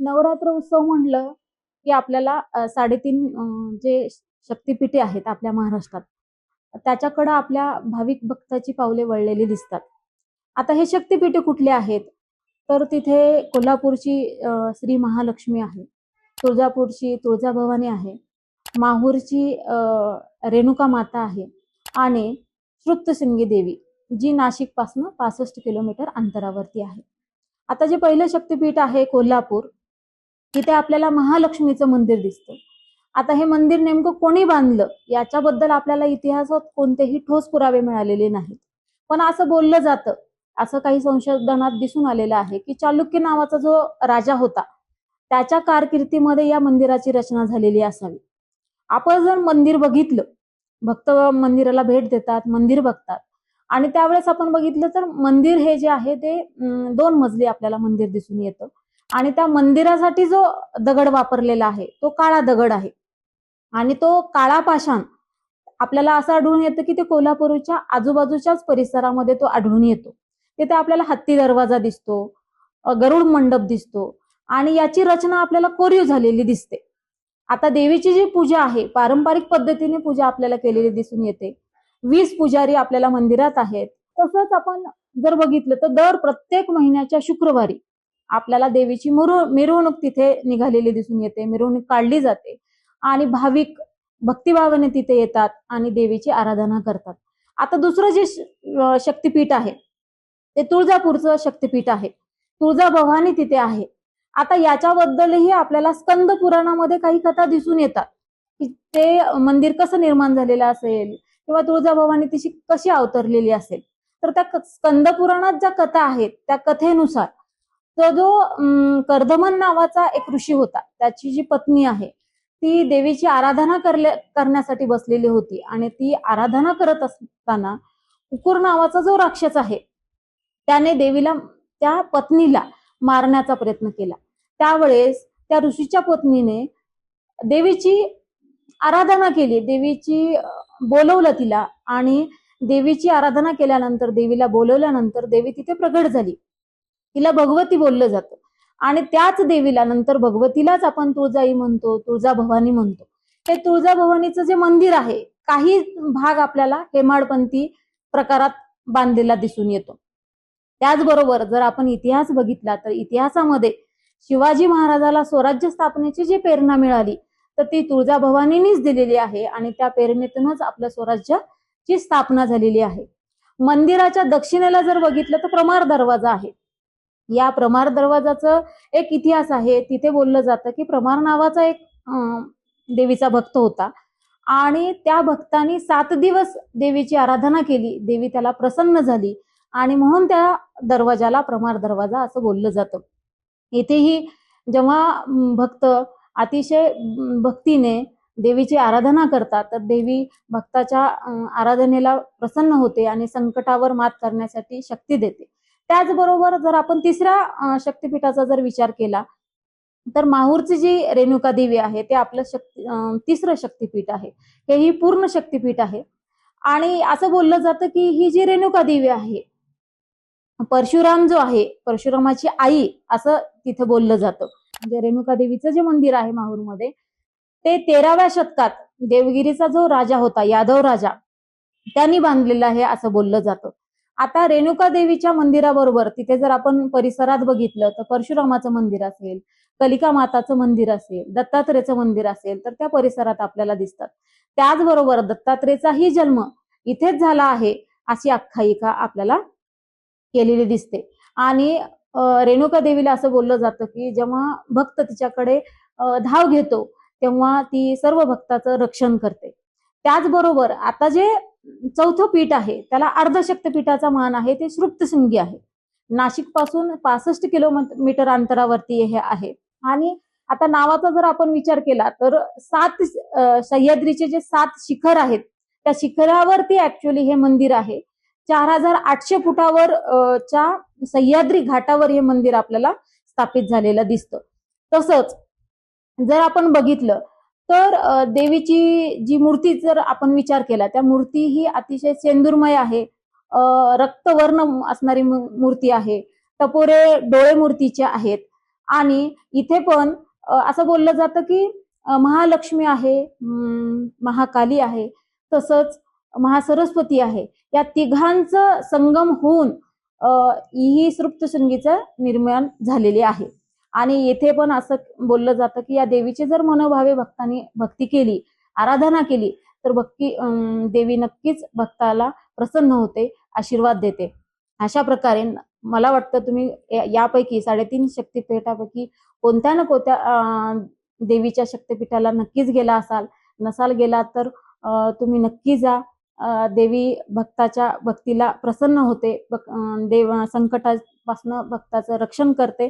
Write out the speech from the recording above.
नवरात्र उत्सव म्हणलं की आपल्याला साडेतीन जे शक्तिपीठे आहेत आपल्या महाराष्ट्रात त्याच्याकडं आपल्या भाविक भक्ताची पावले वळलेली दिसतात. आता हे शक्तिपीठे कुठले आहेत? तर तिथे कोल्हापूरची श्री महालक्ष्मी आहे तुळजापूरची तुळजाभवानी आहे माहूरची रेणुका माता आहे आणि श्रुतसिंगी देवी जी नाशिकपासून पासष्ट किलोमीटर अंतरावरती आहे. आता जे पहिलं शक्तिपीठ आहे कोल्हापूर तिथे आपल्याला महालक्ष्मीचं मंदिर दिसतं. आता हे मंदिर नेमकं कोणी बांधलं? याच्याबद्दल आपल्याला इतिहासात कोणतेही ठोस पुरावे मिळालेले नाहीत. पण असं बोललं जातं असं काही संशोधनात दिसून आलेलं आहे की चालुक्य नावाचा जो राजा होता त्याच्या कारकिर्दीमध्ये या मंदिराची रचना झालेली असावी. आपण जर मंदिर बघितलं भक्त मंदिराला भेट देतात मंदिर बघतात आणि त्यावेळेस आपण बघितलं तर मंदिर हे जे आहे ते दोन मजली आपल्याला मंदिर दिसून येतं. आणि त्या मंदिरासाठी जो दगड वापरलेला आहे तो काळा दगड आहे. आणि तो काळा पाषाण आपल्याला असं आढळून येतं की ते कोल्हापूरच्या आजूबाजूच्याच परिसरामध्ये तो आढळून येतो. तिथे आपल्याला हत्ती दरवाजा दिसतो गरुड मंडप दिसतो आणि याची रचना आपल्याला कोरीव झालेली दिसते. आता देवीची जी पूजा आहे पारंपरिक पद्धतीने पूजा आपल्याला केलेली दिसून येते. वीस पुजारी आपल्याला मंदिरात आहेत. तसंच आपण जर बघितलं तर दर प्रत्येक महिन्याच्या शुक्रवारी आपल्याला देवीची मिरवणूक तिथे निघालेली दिसून येते मिरवणूक काढली जाते आणि भाविक भक्तिभावाने तिथे येतात आणि देवीची आराधना करतात. आता दुसरं जे शक्तिपीठ आहे ते तुळजापूरचं शक्तिपीठ आहे. तुळजाभवानी तिथे आहे. आता याच्याबद्दलही आपल्याला स्कंद पुराणामध्ये काही कथा दिसून येतात. की ते मंदिर कसं निर्माण झालेलं असेल किंवा तुळजाभवानी तिची कशी अवतरलेली असेल. तर त्या स्कंद पुराणात ज्या कथा आहेत त्या कथेनुसार तो जो कर्दमन नावाचा एक ऋषी होता त्याची जी पत्नी आहे ती देवीची आराधना करले करण्यासाठी बसलेली होती आणि ती आराधना करत असताना कुकुर नावाचा जो राक्षस आहे त्याने देवीला त्या पत्नीला मारण्याचा प्रयत्न केला. त्यावेळेस त्या ऋषीच्या पत्नीने देवीची आराधना केली देवीची बोलवलं तिला आणि देवीची आराधना केल्यानंतर देवीला बोलवल्यानंतर देवी तिथे प्रगट झाली. तिला भगवती बोललं जातं. आणि त्याच देवीला नंतर भगवतीलाच आपण तुळजाई म्हणतो तुळजाभवानी म्हणतो. हे तुळजाभवानीचं जे मंदिर आहे काही भाग आपल्याला हेमाडपंथी प्रकारात बांधलेला दिसून येतो. त्याचबरोबर जर आपण इतिहास बघितला तर इतिहासामध्ये शिवाजी महाराजाला स्वराज्य स्थापनेची जी प्रेरणा मिळाली तर ती तुळजाभवानीनीच दिलेली आहे आणि त्या प्रेरणेतूनच आपलं स्वराज्याची स्थापना झालेली आहे. मंदिराच्या दक्षिणेला जर बघितलं तर प्रमार दरवाजा आहे. या प्रमार दरवाजाचं एक इतिहास आहे. तिथे बोललं जातं की प्रमार नावाचा एक देवीचा भक्त होता. आणि त्या भक्तानी सात दिवस देवीची आराधना केली. देवी त्याला प्रसन्न झाली. आणि म्हणून त्या दरवाजाला प्रमार दरवाजा असं बोललं जातं. इथेही जेव्हा भक्त अतिशय भक्तीने देवीची आराधना करतात तर देवी भक्ताच्या आराधनेला प्रसन्न होते आणि संकटावर मात करण्यासाठी शक्ती देते. त्याचबरोबर जर आपण तिसऱ्या शक्तिपीठाचा जर विचार केला तर माहूरची जी रेणुका देवी आहे ते आपलं शक्ती तिसरं शक्तिपीठ आहे. हे ही पूर्ण शक्तिपीठ आहे. आणि असं बोललं जातं की ही जी रेणुका देवी आहे परशुराम जो आहे परशुरामाची आई असं तिथं बोललं जातं. म्हणजे रेणुका देवीचं जे मंदिर आहे माहूरमध्ये ते तेराव्या शतकात देवगिरीचा जो राजा होता यादव राजा त्यांनी बांधलेलं आहे असं बोललं जातं. आता रेणुका देवीच्या मंदिराबरोबर तिथे जर आपण परिसरात बघितलं तर परशुरामाचं मंदिर असेल कलिका माताचं मंदिर असेल दत्तात्रेयचं मंदिर असेल तर त्या परिसरात आपल्याला दिसतात. त्याचबरोबर दत्तात्रेचाही जन्म इथेच झाला आहे अशी आख्यायिका आपल्याला केलेली दिसते. आणि रेणुका देवीला असं बोललं जातं की जेव्हा भक्त तिच्याकडे धाव घेतो तेव्हा ती सर्व भक्ताचं रक्षण करते. त्याचबरोबर आता जे चौथं पीठ आहे त्याला अर्धशक्तपीठाचा मान आहे ते श्रुप्तशृंगी आहे. नाशिकपासून पासष्ट किलोमीटर अंतरावरती हे आहे. आणि आता नावाचा जर आपण विचार केला तर सात सह्याद्रीचे जे सात शिखर आहेत त्या शिखरावरती ऍक्च्युली हे मंदिर आहे. चार हजार आठशे फुटावर च्या सह्याद्री घाटावर हे मंदिर आपल्याला स्थापित झालेलं दिसतं. तसंच जर आपण बघितलं तर देवीची जी मूर्ती जर आपण विचार केला त्या मूर्ती ही अतिशय सेंदुरमय आहे. रक्तवर्ण असणारी मूर्ती आहे. टपोरे डोळे मूर्तीचे आहेत. आणि इथे पण असं बोललं जातं की महालक्ष्मी आहे महाकाली आहे तसंच महासरस्वती आहे. या तिघांचं संगम होऊन ही ही सृप्तशृंगीचं निर्माण झालेली आहे. आणि येथे पण असं बोललं जातं की या देवीचे जर मनोभावे भक्तांनी भक्ती केली आराधना केली तर भक्ती अं, देवी नक्कीच भक्ताला प्रसन्न होते आशीर्वाद देते. अशा प्रकारे मला वाटतं तुम्ही यापैकी साडेतीन शक्तिपीठापैकी कोणत्या ना कोणत्या देवीच्या शक्तिपीठाला नक्कीच गेला असाल नसाल गेला तर तुम्ही नक्की जा. देवी भक्ताच्या भक्तीला प्रसन्न होते देव संकटापासनं भक्ताचं रक्षण करते.